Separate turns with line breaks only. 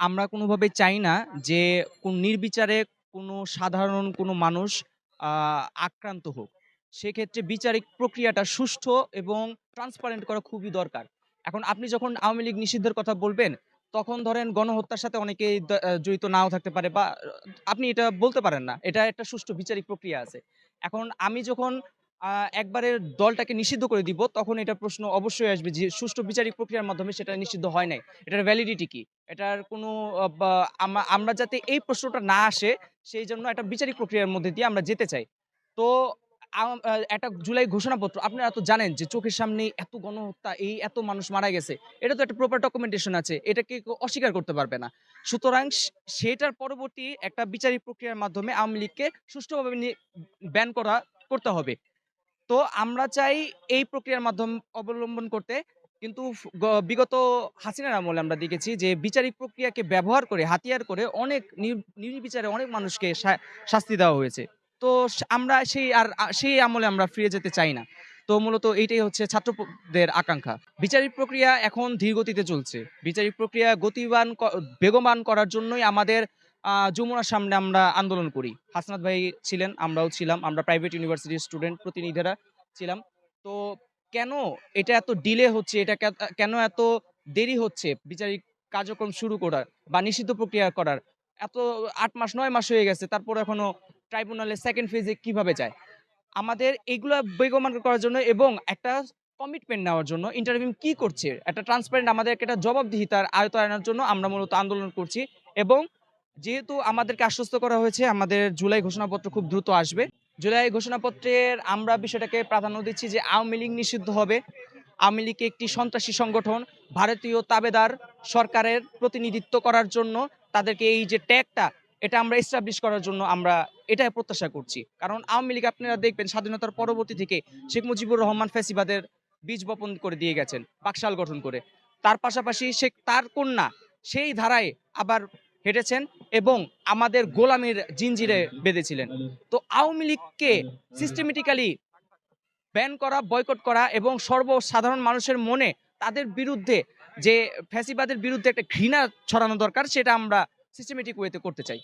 আমরা কোনোভাবে চাই না যে কোন নির্বিচারে কোনো সাধারণ কোনো মানুষ আক্রান্ত হোক। সেক্ষেত্রে বিচারিক প্রক্রিয়াটা সুষ্ঠু এবং ট্রান্সপারেন্ট করা খুবই দরকার। এখন আপনি যখন আওয়ামী লীগ নিষিদ্ধের কথা বলবেন, তখন ধরেন গণহত্যার সাথে অনেকেই জড়িত নাও থাকতে পারে বা আপনি এটা বলতে পারেন না। এটা একটা সুষ্ঠু বিচারিক প্রক্রিয়া আছে। এখন আমি যখন একবারে দলটাকে নিষিদ্ধ করে দিব, তখন এটা প্রশ্ন অবশ্যই আসবে যে সুষ্ঠু বিচারিক প্রক্রিয়ার মাধ্যমে সেটা নিষিদ্ধ হয় নাই। এটার ভ্যালিডিটি কি? এটার কোনো আমরা যাতে এই প্রশ্নটা না আসে, সেই জন্য একটা বিচারিক প্রক্রিয়ার মধ্যে দিয়ে আমরা যেতে চাই। তো একটা জুলাই ঘোষণাপত্র, আপনারা তো জানেন যে চোখের সামনে এত গণহত্যা, এই এত মানুষ মারা গেছে, এটা তো একটা প্রপার ডকুমেন্টেশন আছে এটাকে অস্বীকার করতে পারবে না। সুতরাং সেটার পরবর্তী একটা বিচারিক প্রক্রিয়ার মাধ্যমে আওয়ামী লীগকে সুষ্ঠুভাবে ব্যান করা, করতে হবে। তো আমরা চাই এই প্রক্রিয়ার মাধ্যম অবলম্বন করতে। কিন্তু বিগত হাসিনার আমলে আমরা দেখেছি যে বিচারিক প্রক্রিয়াকে ব্যবহার করে, হাতিয়ার করে অনেক নির- নির্বিচারে অনেক মানুষকে শাস্তি দেওয়া হয়েছে। তো আমরা সেই আর সেই আমলে আমরা ফিরে যেতে চাই না। তো মূলত এইটাই হচ্ছে ছাত্রদের আকাঙ্ক্ষা। বিচারিক প্রক্রিয়া এখন ধীর গতিতে চলছে। বিচারিক প্রক্রিয়া গতিবান বেগবান করার জন্যই আমাদের যমুনার সামনে আমরা আন্দোলন করি। হাসনাত ভাই ছিলেন, আমরাও ছিলাম, আমরা প্রাইভেট ইউনিভার্সিটির স্টুডেন্ট প্রতিনিধিরা ছিলাম। তো কেন এটা এত ডিলে হচ্ছে, এটা কেন এত দেরি হচ্ছে বিচারিক কার্যক্রম শুরু করার বা নিষিদ্ধ প্রক্রিয়া করার? এত আট মাস, নয় মাস হয়ে গেছে, তারপর এখনও ট্রাইব্যুনালের সেকেন্ড ফেজে কীভাবে যায়? আমাদের এগুলা বেগমান করার জন্য এবং একটা কমিটমেন্ট নেওয়ার জন্য ইন্টারভিউ কি করছে? একটা ট্রান্সপারেন্ট আমাদের একটা জবাবদিহিতার আয়ত্ত আনার জন্য আমরা মূলত আন্দোলন করছি এবং যেহেতু আমাদেরকে আশ্বস্ত করা হয়েছে, আমাদের জুলাই ঘোষণাপত্র খুব দ্রুত আসবে। জুলাই ঘোষণাপত্রের আমরা বিষয়টাকে প্রাধান্য দিচ্ছি যে আওয়ামী লীগ নিষিদ্ধ হবে। আওয়ামী লীগ একটি সন্ত্রাসী সংগঠন, ভারতীয় তাবেদার সরকারের প্রতিনিধিত্ব করার জন্য তাদেরকে এই যে ট্যাগটা, এটা আমরা এস্টাবলিশ করার জন্য আমরা এটাই প্রত্যাশা করছি। কারণ আওয়ামী লীগ আপনারা দেখবেন, স্বাধীনতার পরবর্তী থেকে শেখ মুজিবুর রহমান ফ্যাসিবাদের বীজ বপন করে দিয়ে গেছেন, বাকশাল গঠন করে। তার পাশাপাশি সে তার কন্যা সেই ধারায় আবার হেঁটেছেন এবং আমাদের গোলামের জিঞ্জিরে বেঁধেছিলেন তো আওয়ামী লীগকে সিস্টেমেটিক্যালি ব্যান করা বয়কট করা এবং সর্বসাধারণ মানুষের মনে তাদের বিরুদ্ধে যে ফ্যাসিবাদের বিরুদ্ধে একটা ঘৃণা ছড়ানো দরকার, সেটা আমরা সিস্টেমেটিক ওয়েতে করতে চাই.